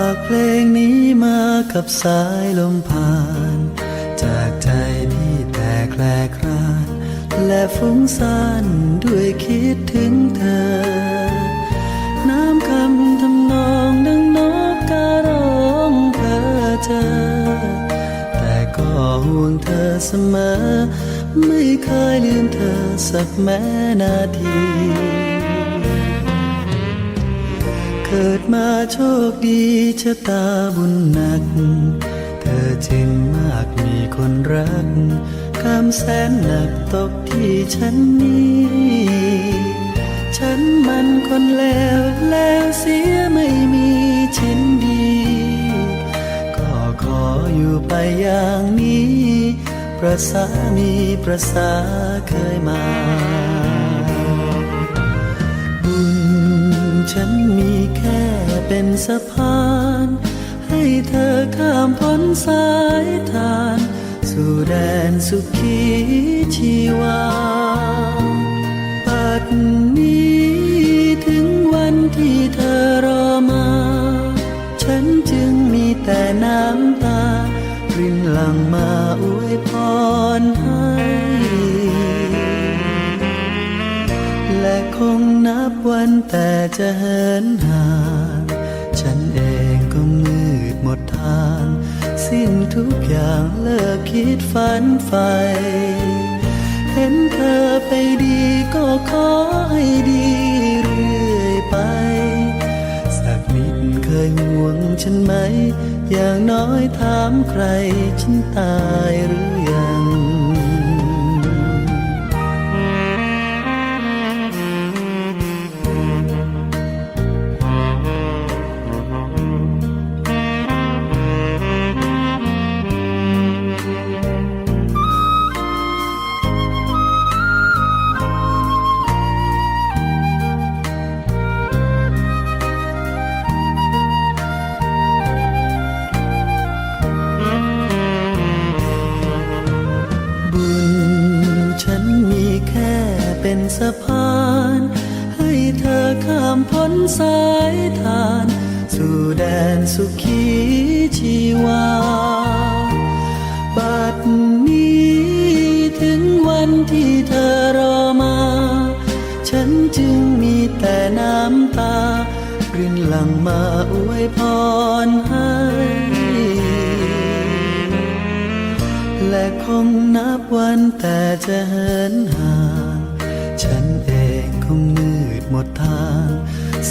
ากเพลงนี้มากับสายลมผ่าน จากใจที่แตกแคลคลาน และฟุ้งซ่านด้วยคิดถึงเธอ น้ำคำทำนองดังนกการ้องเพ้อเจอ แต่ก็ห่วงเธอเสมอ ไม่เคยลืมเธอสักแม้นาที กิดมาโชคดีชะตาบุญหนัก เธอจึงมากมีคนรักกำแสนหนักตกที่ฉันนี้ ฉันมันคนแล้วแล้วเสียไม่มีชิ้นดี ก็ขออยู่ไปอย่างนี้ ประสามีประสาเคยมา ฉันมีแค่เป็นสะพาน ให้เธอข้ามพ้นสายทาน สู่แดนสุขีชีวาปัดนี้ถึงวันที่เธอรอมา ฉันจึงมีแต่น้ำตารินหลังมาอวยพรให้ งนับวันแต่จะเหินห่างฉันเองก็มืดหมดทาง สิ้นทุกอย่างเลิกคิดฝันใฝ่เห็นเธอไปดีก็ขอให้ดีเรื่อยไป สักนิดเคยห่วงฉันไหม อย่างน้อยถามใครฉันตายหรือยัง เป็นสะพาน ให้เธอข้ามพ้นสายทาน สู่แดนสุขีชีวา บัดนี้ถึงวันที่เธอรอมา ฉันจึงมีแต่น้ำตารินหลังมาอวยพรให้ และคงนับวันแต่จะเหินห่าง ฉันเองคงมืดหมดทาง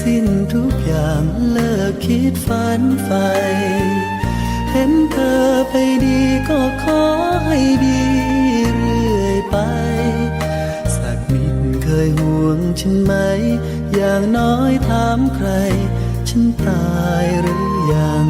สิ้นทุกอย่างเลิกคิดฝันใฝ่เห็นเธอไปดีก็ขอให้ดีเรื่อยไป สักนิดเคยห่วงฉันไหม อย่างน้อยถามใคร ฉันตายหรือยัง